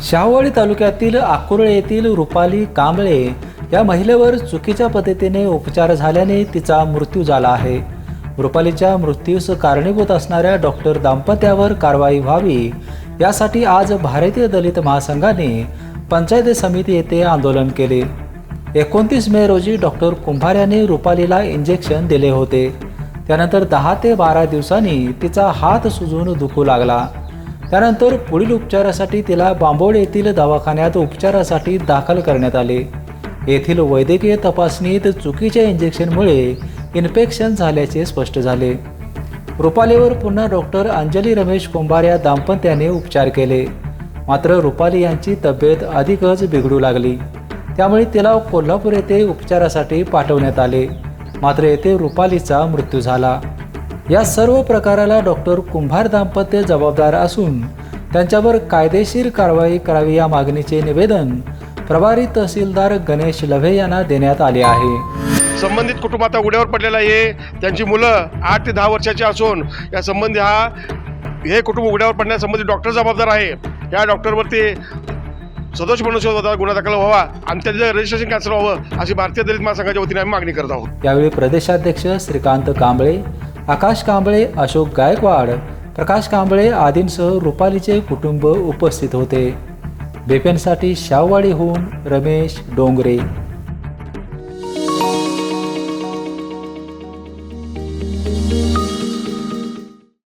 शाहवाडी तालुक्यातील आकुर्ळे येथील रुपाली कांबळे या महिलेवर चुकीच्या पद्धतीने उपचार झाल्याने तिचा मृत्यू झाला आहे. रुपालीच्या मृत्यूस कारणीभूत असणाऱ्या डॉक्टर दाम्पत्यावर कारवाई व्हावी यासाठी आज भारतीय दलित महासंघाने पंचायत समिती येथे आंदोलन केले. एकोणतीस मे रोजी डॉक्टर कुंभार यांनी रुपालीला इंजेक्शन दिले होते. त्यानंतर दहा ते बारा दिवसांनी तिचा हात सुजून दुखू लागला. त्यानंतर पुढील उपचारासाठी तिला बांबोड येथील दवाखान्यात उपचारासाठी दाखल करण्यात आले. येथील वैद्यकीय तपासणीत चुकीच्या इंजेक्शनमुळे इन्फेक्शन झाल्याचे स्पष्ट झाले. रुपालीवर पुन्हा डॉक्टर अंजली रमेश कुंभार या दाम्पत्याने उपचार केले. मात्र रुपाली यांची तब्येत अधिकच बिघडू लागली. त्यामुळे तिला कोल्हापूर येथे उपचारासाठी पाठवण्यात आले. मात्र येथे रुपालीचा मृत्यू झाला. या सर्व प्रकाराला डॉक्टर कुंभार दाम्पत्य जबाबदार असून त्यांच्यावर कायदेशीर कारवाई करावी या मागणीचे निवेदन प्रभारी तहसीलदार गणेश लव्हे यांना देण्यात आले आहे. संबंधित कुटुंब आता उड्यावर पडलेलं आहे. त्यांची मुलं आठ ते दहा वर्षाची असून या संबंधी हा हे कुटुंब उड्यावर पडण्यासंबंधी डॉक्टर जबाबदार आहे. या डॉक्टरवरती सदोष मनुष्य गुन्हा दाखल व्हावा आणि त्याचं रजिस्ट्रेशन कॅन्सल व्हावं अशी भारतीय दलित महासंघाच्या वतीने आम्ही मागणी करत आहोत. यावेळी प्रदेशाध्यक्ष श्रीकांत कांबळे आकाश कांबळे अशोक गायकवाड प्रकाश कांबळे आदींसह रुपालीचे कुटुंब उपस्थित होते. बेपेनसाठी शाववाडीहून रमेश डोंगरे.